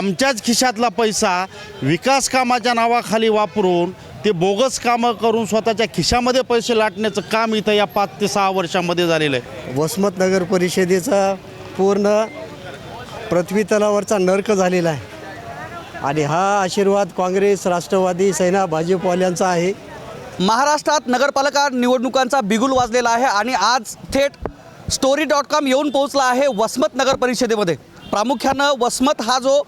आमच्याच खिशातला पैसा विकास कामाच्या नावाखाली वापरून ते बोगस कामं करून स्वतःच्या खिशामध्ये पैसे लाटण्याचं काम इथं या पाच ते सहा वर्षामध्ये झालेलं आहे. वसमत नगर परिषदेचा पूर्ण पृथ्वी तलावरचा नर्क झालेला आहे. आणि हा आशीर्वाद काँग्रेस राष्ट्रवादी सेना भाजपवाल्यांचा आहे. महाराष्ट्रात नगरपालिका निवडणुकांचा बिगुल वाजलेला आहे आणि आज थेट स्टोरी डॉट कॉम येऊन पोहोचला आहे वसमत नगर परिषदेमध्ये. प्रामुख्यानं वसमत हा जो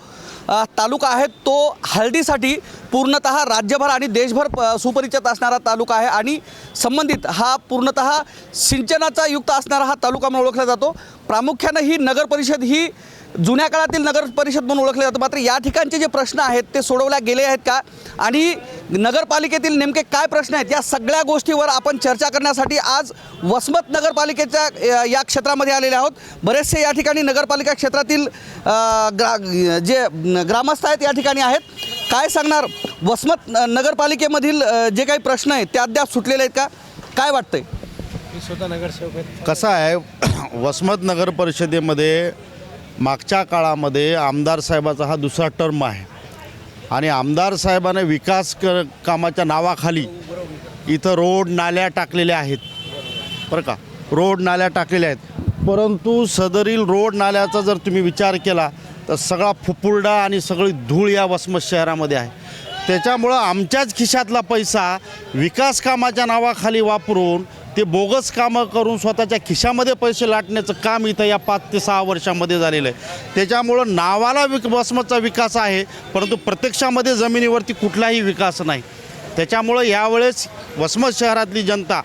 तालुका आहे तो हळदीसाठी पूर्णत राज्यभर आणि देशभर प- सुपरिचित असणारा तालुका आहे आणि संबंधित हा पूर्णत सिंचनाचा युक्त असणारा हा तालुका म्हणून ओळखला जातो. प्रामुख्यानं ही नगरपरिषद ही जुन्या काळातील नगर परिषद म्हणून ओळखले जातं. मात्र या ठिकाणचे जे प्रश्न आहेत ते सोडवल्या गेले आहेत का? आणि नगरपालिकेतील नेमके काय प्रश्न आहेत? या सगळ्या गोष्टीवर आपण चर्चा करण्यासाठी आज वसमत नगरपालिकेच्या या क्षेत्रामध्ये आलेले आहोत. बरेचसे या ठिकाणी नगरपालिका क्षेत्रातील ग्रा जे ग्रामस्थ आहेत या ठिकाणी आहेत. काय सांगणार? वसमत नगरपालिकेमधील जे काही प्रश्न आहेत ते अद्याप सुटलेले आहेत का? काय वाटतंय? कसं आहे? वसमत नगर परिषदेमध्ये मागच्या काळामध्ये आमदार साहेबाचा हा दुसरा टर्म आहे. आणि आमदार साहेबाने विकास क कामाच्या नावाखाली इथं रोड नाल्या टाकलेल्या आहेत. बरं का? रोड नाल्या टाकलेल्या आहेत. परंतु सदरील रोड नाल्याचा जर तुम्ही विचार केला तर सगळा फुफुरडा आणि सगळी धूळ या वसमत शहरामध्ये आहे. त्याच्यामुळं आमच्याच खिशातला पैसा विकास कामाच्या नावाखाली वापरून ते बोगस कामं करून स्वतःच्या खिशामध्ये पैसे लाटण्याचं काम इथं या पाच ते सहा वर्षामध्ये झालेलं आहे. त्याच्यामुळं नावाला विक वसमतचा विकास आहे परंतु प्रत्यक्षामध्ये जमिनीवरती कुठलाही विकास नाही. त्याच्यामुळं यावेळेस वसमत शहरातली जनता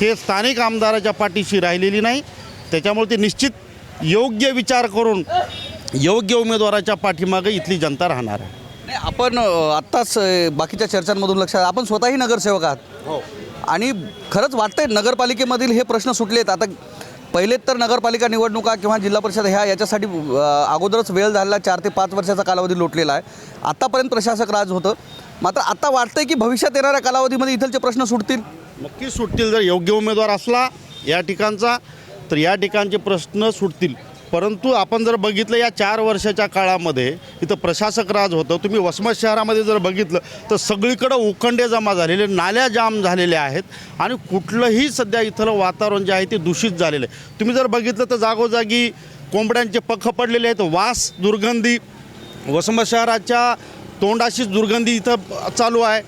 हे स्थानिक आमदाराच्या पाठीशी राहिलेली नाही. त्याच्यामुळे ते निश्चित योग्य विचार करून योग्य उमेदवाराच्या पाठीमागे इथली जनता राहणार आहे. नाही आपण आत्ताच बाकीच्या चर्चांमधून लक्षात आपण स्वतःही नगरसेवक आहात. आणि खरंच वाटतंय नगरपालिकेमधील हे प्रश्न सुटलेत. आता पहिलेच तर नगरपालिका निवडणुका किंवा जिल्हा परिषद ह्या याच्यासाठी अगोदरच वेळ झालेला चार ते पाच वर्षाचा कालावधी लोटलेला आहे. आतापर्यंत प्रशासक राज होतं. मात्र आता वाटतंय की भविष्यात येणाऱ्या कालावधीमध्ये इथलचे प्रश्न सुटतील. नक्की सुटतील. जर योग्य उमेदवार असला या ठिकाणचा तर या ठिकाणचे प्रश्न सुटतील. परंतु आपण जर बघितलं या चार वर्षाच्या काळामध्ये इथं प्रशासक राज होतं तुम्ही वसमत शहरामध्ये जर बघितलं तर सगळीकडं उखंडे जमा झालेले नाल्या जाम झालेल्या आहेत आणि कुठलंही सध्या इथलं वातावरण जे आहे ते दूषित झालेलं आहे. तुम्ही जर बघितलं तर जागोजागी कोंबड्यांचे पख पडलेले आहेत वास दुर्गंधी वसमत शहराच्या तोंडाशीच दुर्गंधी इथं चालू आहे.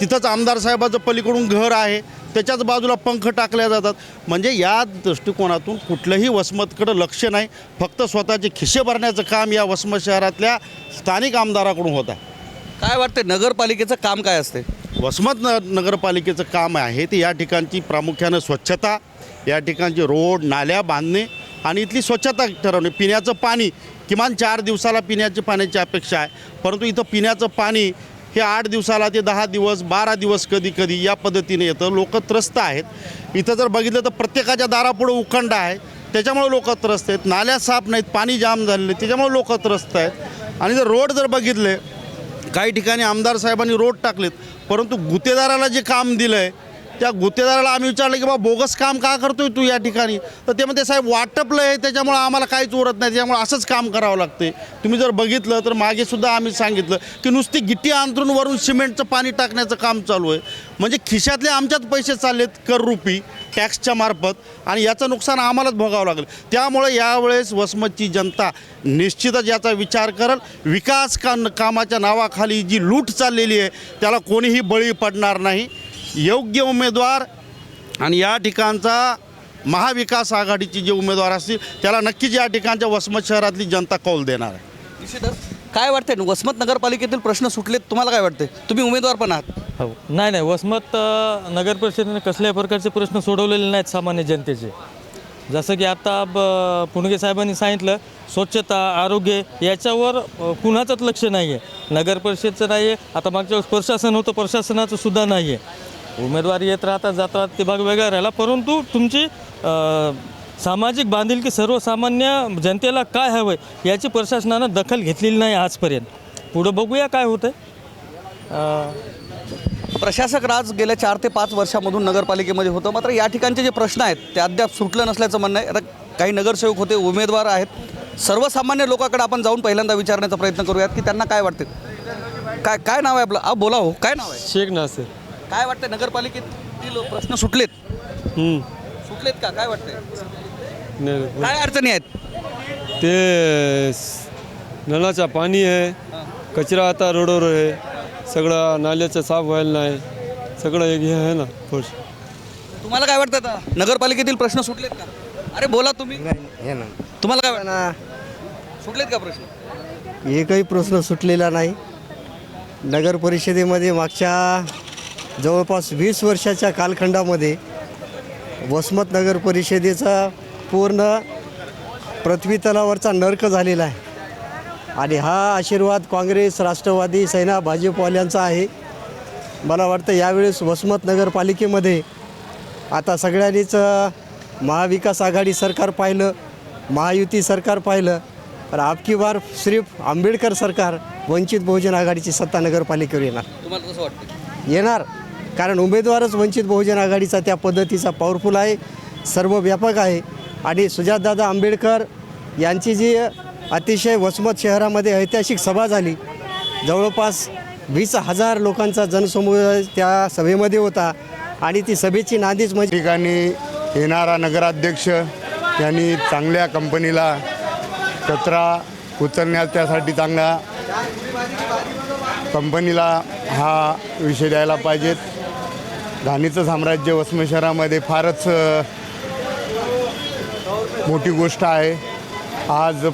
तिथंच आमदार साहेबाचं पलीकडून घर आहे. त्याच्याच बाजूला पंख टाकल्या जातात. म्हणजे या दृष्टिकोनातून कुठलंही वसमतकडं लक्ष नाही. फक्त स्वतःचे खिसे भरण्याचं काम या वसमत शहरातल्या स्थानिक आमदाराकडून होत आहे. काय वाटतंय नगरपालिकेचं काम काय असते वसमत न नगरपालिकेचं काम आहे ते या ठिकाणची प्रामुख्यानं स्वच्छता या ठिकाणचे रोड नाल्या बांधणे आणि इथली स्वच्छता ठरवणे. पिण्याचं पाणी किमान चार दिवसाला पिण्याची पाण्याची अपेक्षा आहे. परंतु इथं पिण्याचं पाणी हे आठ दिवसाला ते दहा दिवस बारा दिवस कधी कधी या पद्धतीने येतं. लोक त्रस्त आहेत. इथं जर बघितलं तर प्रत्येकाच्या दारापुढं उखंड आहे. त्याच्यामुळे लोक त्रस्त आहेत. नाल्या साफ नाहीत पाणी जाम झालेलं आहे. त्याच्यामुळे लोक त्रस्त आहेत. आणि जर रोड जर बघितले काही ठिकाणी आमदार साहेबांनी रोड टाकलेत परंतु गुत्तेदाराला जे काम दिलं आहे त्या गुत्तेदाराला आम्ही विचारलं की बा बोगस काम का करतोय तू या ठिकाणी? तर ते म्हणते साहेब वाटपलं आहे त्याच्यामुळं आम्हाला काहीच उरत नाही त्याच्यामुळे असंच काम करावं लागते तुम्ही जर बघितलं तर मागे सुद्धा आम्ही सांगितलं की नुसती गिट्टी अंतरून वरून सिमेंटचं पाणी टाकण्याचं काम चालू आहे. म्हणजे खिशातले आमच्याच पैसे चाललेत कररुपी टॅक्सच्या मार्फत आणि याचं नुकसान आम्हालाच भोगावं लागेल. त्यामुळे यावेळेस वसमतची जनता निश्चितच याचा विचार करल. विकास का कामाच्या नावाखाली जी लूट चाललेली आहे त्याला कोणीही बळी पडणार नाही. योग्य उमेदवार आणि या ठिकाणचा महाविकास आघाडीचे जे उमेदवार असतील त्याला नक्कीच या ठिकाणच्या वसमत शहरातली जनता कौल देणार आहे. निश्चितच काय वाटतंय? वसमत नगरपालिकेतील प्रश्न सुटलेत तुम्हाला काय वाटतंय? तुम्ही उमेदवार पण आहात. हो. नाही नाही वसमत अ, नगर परिषदेने कसल्याही प्रकारचे प्रश्न सोडवलेले नाहीत सामान्य जनतेचे. जसं की आता ब पुणगे साहेबांनी सांगितलं स्वच्छता आरोग्य याच्यावर अ, कुणाचंच लक्ष नाही आहे नगर परिषदचं नाही आहे आता मागच्या वेळेस प्रशासन होतं प्रशासनाचं सुद्धा नाही आहे उमेदवार येत राहतात जातात ते भाग वेगळा राहिला. परंतु तुमची सामाजिक बांधिलकी सर्वसामान्य जनतेला काय हवं आहे याची प्रशासनानं दखल घेतलेली नाही आजपर्यंत. पुढं बघूया काय होतं प्रशासक राज गेल्या चार ते पाच वर्षामधून नगरपालिकेमध्ये होतं. मात्र या ठिकाणचे जे प्रश्न आहेत ते अद्याप सुटलं नसल्याचं म्हणणं आहे. आता काही नगरसेवक होते उमेदवार आहेत. सर्वसामान्य लोकांकडे आपण जाऊन पहिल्यांदा विचारण्याचा प्रयत्न करूयात की त्यांना काय वाटतं काय काय नाव आहे आपलं? अ बोला हो काय नाव आहे? शेख नासर. काय वाटतं नगरपालिकेतील प्रश्न सुटलेत? सुटलेत का? काय वाटतंय? काय अडचणी आहेत? ते स- नळाचा पाणी आहे कचरा आता रोडवर आहे सगळं नाल्याचं साफ व्हायला नाही सगळं एक हे आहे ना थोडं तुम्हाला काय वाटतं आता? नगरपालिकेतील प्रश्न सुटलेत का? अरे बोला तुम्ही. तुम्हाला काय वाटतं? सुटलेत का प्रश्न? एकही प्रश्न सुटलेला नाही. नगर परिषदेमध्ये मागच्या जवळपास वीस वर्षाच्या कालखंडामध्ये वसमत नगर परिषदेचा पूर्ण पृथ्वी तलावरचा नर्क झालेला आहे. आणि हा आशीर्वाद काँग्रेस राष्ट्रवादी सेना भाजपवाल्यांचा आहे. मला वाटतं यावेळेस वसमत नगरपालिकेमध्ये आता सगळ्यांनीच महाविकास आघाडी सरकार पाहिलं महायुती सरकार पाहिलं तर आपकी बार सिर्फ आंबेडकर सरकार वंचित बहुजन आघाडीची सत्ता नगरपालिकेवर येणार. तुम्हाला कसं वाटतं? येणार. कारण उमेदवारच वंचित बहुजन आघाडीचा त्या पद्धतीचा पॉवरफुल आहे सर्व व्यापक आहे. आणि सुजातदादा आंबेडकर यांची जी अतिशय वसमत शहरामध्ये ऐतिहासिक सभा झाली जवळपास वीस हजार लोकांचा जनसमूह त्या सभेमध्ये होता. आणि ती सभेची नांदीच म्हणजे ठिकाणी येणारा नगराध्यक्ष यांनी चांगल्या कंपनीला कचरा उचलण्यास त्यासाठी चांगला कंपनीला हा विषय द्यायला पाहिजेत. घाणीचं साम्राज्य वसमत शहरामध्ये फारच मोठी गोष्ट आहे. आज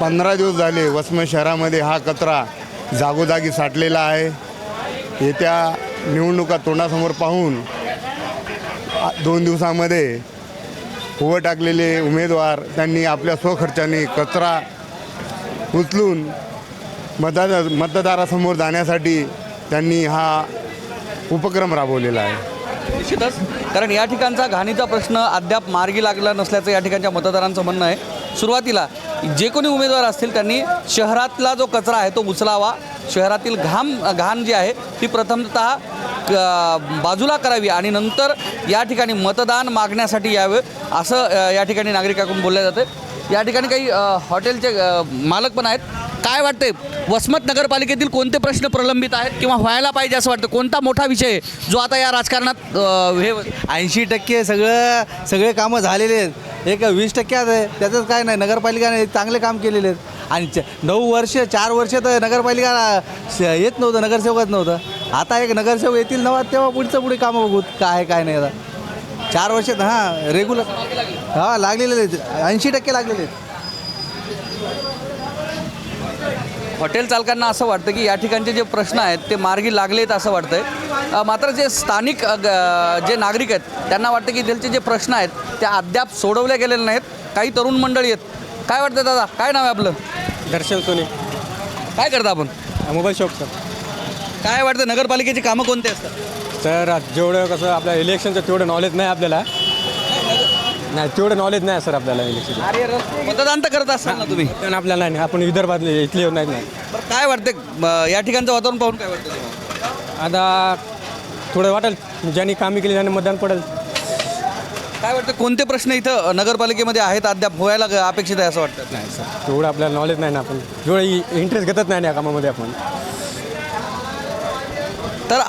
पंधरा दिवस झाले वसमत शहरामध्ये हा कचरा जागोजागी साठलेला आहे. येत्या निवडणुका तोंडासमोर पाहून दोन दिवसामध्ये उभं टाकलेले उमेदवार त्यांनी आपल्या स्वखर्चाने कचरा उचलून मतदार मतदारासमोर जाण्यासाठी त्यांनी हा उपक्रम राबवलेला आहे. निश्चितच. कारण या ठिकाणचा घाणीचा प्रश्न अद्याप मार्गी लागला नसल्याचं या ठिकाणच्या मतदारांचं म्हणणं आहे. सुरुवातीला जे कोणी उमेदवार असतील त्यांनी शहरातला जो कचरा आहे तो उचलावा. शहरातील घाम घाण जी आहे ती प्रथमतः बाजूला करावी आणि नंतर या ठिकाणी मतदान मागण्यासाठी यावे असं या ठिकाणी नागरिकाकडून बोललं जातं. या ठिकाणी काही हॉटेलचे मालक पण आहेत. काय वाटतंय? वसमत नगरपालिकेतील कोणते प्रश्न प्रलंबित आहेत किंवा व्हायला पाहिजे असं वाटतं? कोणता मोठा विषय जो आता या राजकारणात हे ऐंशी टक्के सगळं सगळे कामं झालेले आहेत. एक वीस टक्क्यात आहे त्याचंच काय नाही. नगरपालिकाने चांगले काम केलेले आहेत. आणि च- नऊ वर्ष चार वर्ष तर नगरपालिका येत नव्हतं नगरसेवकच नव्हतं. आता एक नगरसेवक येतील नवा तेव्हा पुढचं पुढे कामं बघूत काय काय नाही आता. चार वर्षात हां रेग्युलर हां लागलेले आहेत. ऐंशी टक्के लागलेले आहेत. हॉटेल चालकांना असं वाटतं की या ठिकाणचे जे प्रश्न आहेत ते मार्गी लागलेत असं वाटतंय. अ, मात्र जे स्थानिक अ, ग- जे नागरिक आहेत त्यांना वाटतं की त्यांचे जे प्रश्न आहेत ते अद्याप सोडवले गेलेले नाहीत. काही तरुण मंडळी आहेत. काय वाटतं दादा? काय नाव आहे आपलं? दर्शन सोने. काय करता आपण? मोबाईल शॉपचं काय वाटतं? नगरपालिकेची कामं कोणते असतात? तर जेवढं कसं आपल्या इलेक्शनचं तेवढं नॉलेज नाही आपल्याला. नाही तेवढं नॉलेज नाही सर आपल्याला इलेक्शन मतदान तर करत असाल ना तुम्ही? पण आपल्याला नाही आपण विदर्भातले इथले नाही नाही. बरं काय वाटतं या ठिकाणचं वातावरण पाहून काय वाटतं तुम्हाला? आता थोडं वाटेल ज्यांनी कामे केली त्यांनी मतदान पडेल. काय वाटतं कोणते प्रश्न इथं अ, नगरपालिकेमध्ये आहेत अद्याप व्हायला ग- अपेक्षित आहे असं वाटतं नाही सर तेवढं आपल्याला नॉलेज नाही ना आपण. जेवढं इंटरेस्ट घेतच नाही ना या कामामध्ये आपण. तर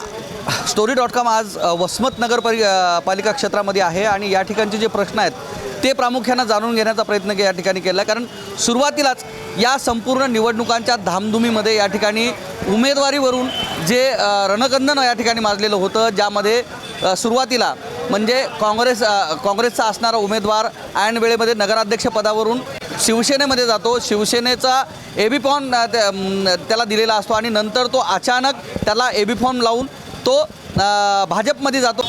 स्टोरी डॉट कॉम आज अ, वसमत नगर परि पालिका क्षेत्रामध्ये आहे आणि या ठिकाणचे जे प्रश्न आहेत ते प्रामुख्यानं जाणून घेण्याचा प्रयत्न या ठिकाणी केला. कारण सुरुवातीलाच या संपूर्ण निवडणुकांच्या धामधुमीमध्ये या ठिकाणी उमेदवारीवरून जे रणकंदन या ठिकाणी माजलेलं होतं ज्यामध्ये सुरुवातीला म्हणजे काँग्रेस काँग्रेसचा असणारा उमेदवार ऐन वेळेमध्ये नगराध्यक्षपदावरून शिवसेनेमध्ये जातो. शिवसेनेचा एबी फॉर्म त्या- त्याला दिलेला असतो आणि नंतर तो अचानक त्याला एबी फॉर्म लावून तो भाजपमध्ये जातो.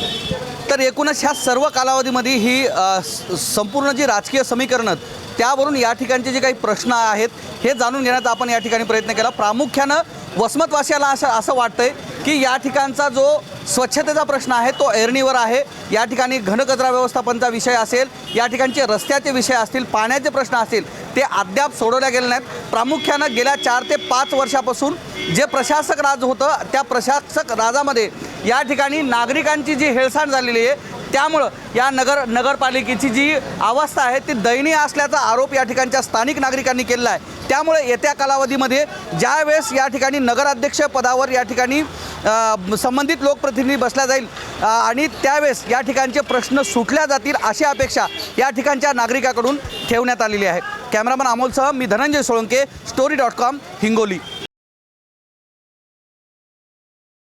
तर एकूणच ह्या सर्व कालावधीमध्ये ही संपूर्ण जी राजकीय समीकरणं त्यावरून या ठिकाणचे जे काही प्रश्न आहेत हे जाणून घेण्याचा आपण या ठिकाणी प्रयत्न केला. प्रामुख्यानं वसमतवासियाला असं असं वाटतंय की या ठिकाणचा जो स्वच्छतेचा प्रश्न आहे तो ऐरणीवर आहे. या ठिकाणी घनकचरा व्यवस्थापनचा विषय असेल या ठिकाणचे रस्त्याचे विषय असतील पाण्याचे प्रश्न असतील ते अद्याप सोडवल्या गेले नाहीत. प्रामुख्यानं गेल्या चार ते पाच वर्षापासून जे प्रशासक राज होतं त्या प्रशासक राजामध्ये या ठिकाणी नागरिकांची जी हेळसांड झालेली आहे त्यामुळं या नगर नगरपालिकेची जी अवस्था आहे ती दयनीय असल्याचा आरोप या ठिकाणच्या स्थानिक नागरिकांनी केलेला आहे. त्यामुळे येत्या कालावधीमध्ये ज्यावेळेस या ठिकाणी नगराध्यक्ष पदावर या ठिकाणी संबंधित लोकप्रतिनिधी बसला जाईल. आणि त्यावेळेस या ठिकाणचे प्रश्न सुटल्या जातील अशी अपेक्षा या ठिकाणच्या नागरिकाकडून ठेवण्यात आलेली आहे. कॅमेरामन अमोलसह मी Dhananjay Solanke story dot com Hingoli.